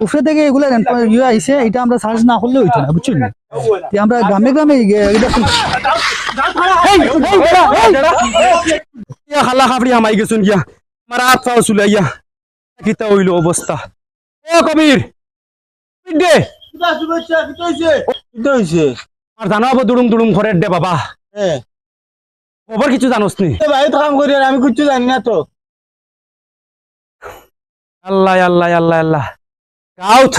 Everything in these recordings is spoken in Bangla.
উপরে থেকে এগুলো ইয়ে আইছে এটা আমরা সার্চ না করলে হইতো না বুঝছেন আমরা গ্রামে গ্রামে। ইয়া খালা খাবড়ি হামাই গেছুন গিয়া আমার হাত পাও কিতা হইল অবস্থা ও কবির দে আর জানো আবার দুড়ুম দুড়ুম ঘরের দে বাবা খবর কিছু জানোস নি কাম করি আমি কিচ্ছু জানি না তো আল্লাহ আল্লাহ আল্লাহ আল্লাহ গাউত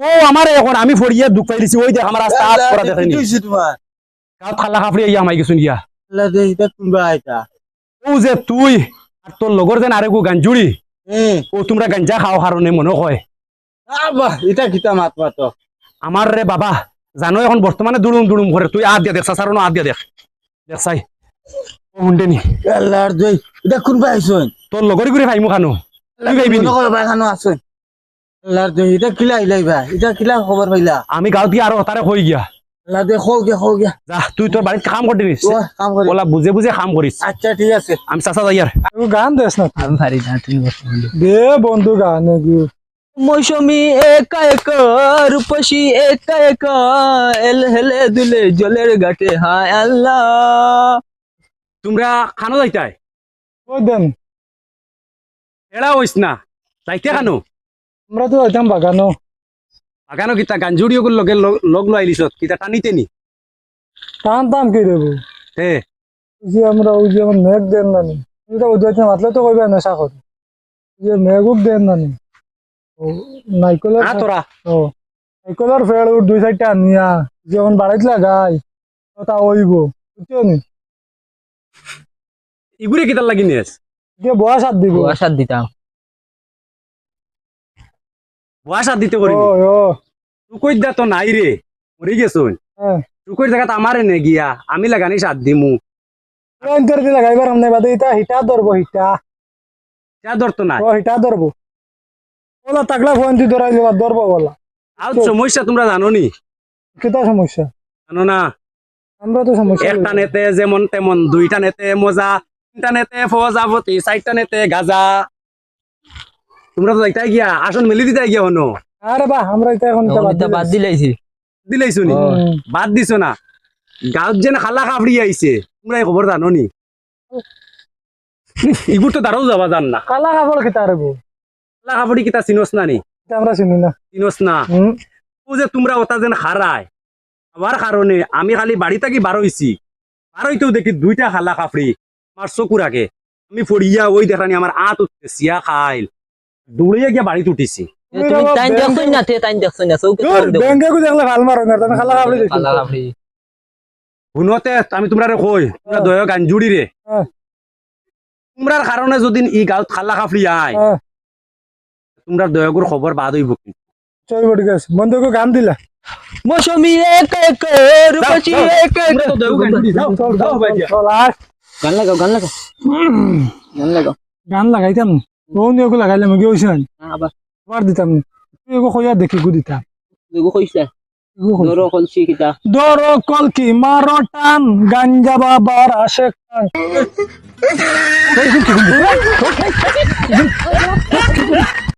ও আমার এখন আমি ফড়িয়ে দুঃখ পাই দিছি ওই দেখ আমার রাস্তা হাত করা দেখেনি তোমার। গাউত খালা খাবড়ি ইয়া হামাই গেছুন এটা ও যে তুই আর তোর লগর যেন আরেকু গাঞ্জুড়ি হ্যাঁ ও তোমরা গাঞ্জা খাও কারণে মনে হয়। আবা এটা কিতা মাত মাত। আমার রে বাবা জানো এখন বর্তমানে দুড়ুম দুড়ুম করে তুই আদ দিয়া দেখ সাসারনো আদ দিয়া দেখ। দেখ চাই। ও হুন্ডে নি। আল্লাহর দই এটা কোনবা আইছন তোর লগরি করে ভাইমু খানো তুই গাইবি নি? মনে করো বাগানো আছেন। এটা কিলা ইলাইবা এটা কিলা খবর পাইলা? আমি গাঁৱত গিয়ে আরও তারে হয়ে গিয়া। দে খো গিয়া খো তুই তোর বাড়িতে কাম নিস কাম করি ওলা বুঝে বুঝে কাম করিস আচ্ছা ঠিক আছে। আমি চাচা যাই আর গান দেস না? আমি পারি না তুমি দে বন্ধু গান মৌসুমি একা একা রূপসী একা একা এল হেলে দুলে জলের ঘাটে হায় আল্লাহ। তোমরা খানো যাইতাই? ওই দেন। এড়া হইস না? যাইতে খানো? আমরা তো যাইতাম বাগানো। বাগানো কিতা? গাঞ্জুড়ি ওগুলো লগে লগ- লগ লো আইলিস কিতা টানিতে নি? টান টান কি দেবো? হে। যে আমরা ওই যে আমার মেঘ দেন না নি? এটা ওই যাইতে মাতলে তো কইবা নেশা করি যে মেঘুক দেন না নি? ও নাইকলের আ তোরা ও নাইকলের ফেল দুই সাইডটা আনিয়া। যেমন বাড়াইতে লাগাই তা ওইব বুঝছ নি? ইগুরে কিতার লাগি নিস দিয়ে বয়স হাত দিব। আশার দিতাম বয়স দিতে করি কই দা তো নাই রে মরি গেছুন। হ্যাঁ। কই জায়গা আমারে নে গিয়া আমি লাগানি সাত দিমু। অন্তর দিয়ে লাগাইবার আমনে বাদে ইটা হিটা ধরবো হিটা। যা ধরতো নাই। ও হিটা ধরবো। ওলা তাকলা ফোন ধরবো বলা। আর সমস্যা তোমরা জানো নি? কেটা সমস্যা? জানো না? আমরা তো সমস্যা একটা নেতে যেমন তেমন দুইটা নেতে মজা তিনটা নেতে ফজাবতী চারটা নেতে গাজা। তোমরা তো যাইতাই গিয়া আসন মেলি দিতাই গিয়া হনো। আরে বাহ আমরা এটা এখন এটা বাদ বাদ দিলাইছি। দিলাইছো। নি? বাদ দিছো না। গাঁৱত যেন খালা কাপড়ি আইছে তোমরা এই খবর জানো নি ইগুর তো দাঁড়াও যাবা জান না। কালা কাপড় খেতে আরবো খালা কাপড়ি কিতা চিনস না নি? এটা আমরা চিনি না। চিনস না। ও যে তোমরা ওটা যেন হারায় আবার কারণে আমি খালি বাড়ি থাকি বার হইছি বার হইতেও দেখি দুইটা খালা কাপড়ি আমার চকুর আগে। আমি ফড়িয়া ওই দেখানি আমার আত উঠছে সিয়া খাইল। দৌড়িয়া গিয়া বাড়িতে উঠিছি আমি তোমরা কই দয় গাঞ্জুড়ি রে হ্যাঁ। তোমরার কারণে যদি ই গাঁৱত খালা কাপড়ি আয় হ্যাঁ তোমরা দয়াগুর খবর বাদ হইব কিন্তু। গান দিলা মৌসুমি একা একা রূপসী একা লাগাও লাগাও লাগাও গান লাগাইতাম ও একো লাগাইলে আমি গেছি আবার আবার দিতাম নি তুই এগো কইয়া দেখি গু দিতাম দুগো কইছে এগো কই। দরো কলকি মারো টান গাঞ্জা বাবার টান